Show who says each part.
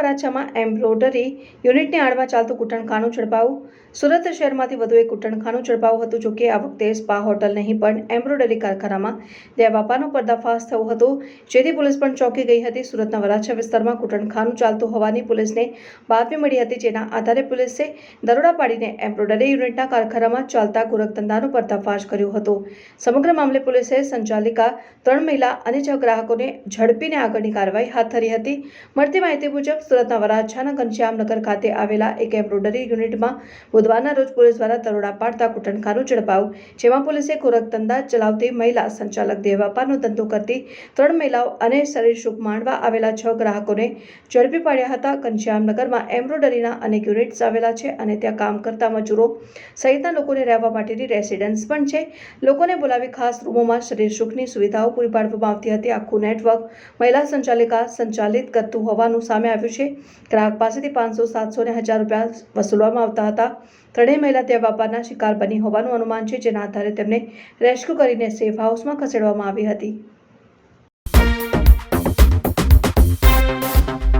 Speaker 1: વરાછામાં embroidery યુનિટની આડમાં ચાલતું કૂટણખાનું ઝડપાવું સુરત શહેરમાંથી વધુ એક કૂટણખાનું ઝડપાવું હતું, જોકે આ વખતે સ્પા હોટલ નહીં, પણ એમ્બ્રોડરી કારખાનામાં દેવાપાનો પર્દાફાશ થયો હતો, જેથી પોલીસ પણ ચોંકી ગઈ હતી. સુરતના વરાછા વિસ્તારમાં કૂટણખાનું ચાલતું હોવાની પોલીસને બાતમી મળી હતી, જેના આધારે પોલીસે દરોડા પાડીને એમ્બ્રોડરી યુનિટના કારખાનામાં ચાલતા ગોરખધંધાનો પર્દાફાશ કર્યો હતો. સમગ્ર મામલે પોલીસે સંચાલિકા ત્રણ મહિલા અને છ ગ્રાહકોને ઝડપીને આગળની કાર્યવાહી હાથ ધરી હતી. મળતી માહિતી મુજબ સુરતના વરાછાના ઘનશ્યામનગર ખાતે આવેલા એક એમ્બ્રોડરી યુનિટમાં બુધવારના રોજ પોલીસ દ્વારા દરોડા પાડતા કુટનખાનું ઝડપાયું, જેમાં પોલીસે ગોરખધંધા ચલાવતી મહિલા સંચાલક દેહ વેપારનો ધંધો કરતી ત્રણ મહિલાઓ અને શરીર સુખ માણવા આવેલા છ ગ્રાહકોને ઝડપી પાડ્યા હતા. ઘનશ્યામનગરમાં એમ્બ્રોડરીના અનેક યુનિટ્સ આવેલા છે અને ત્યાં કામ કરતા મજૂરો સહિતના લોકોને રહેવા માટેની રેસિડન્સ પણ છે. લોકોને બોલાવી ખાસ રૂમોમાં શરીર સુખની સુવિધાઓ પૂરી પાડવામાં આવતી હતી. આખું નેટવર્ક મહિલા સંચાલિકા સંચાલિત કરતું હોવાનું સામે આવ્યું છે. ગ્રાહક પાસેથી પાંચસો, સાતસો ને હજાર રૂપિયા વસૂલવામાં આવતા હતા. ત્રણેય મહિલા તે વ્યાપારના શિકાર બની હોવાનું અનુમાન છે, જેના આધારે તેમને રેસ્ક્યુ કરીને સેફ હાઉસમાં ખસેડવામાં આવી હતી.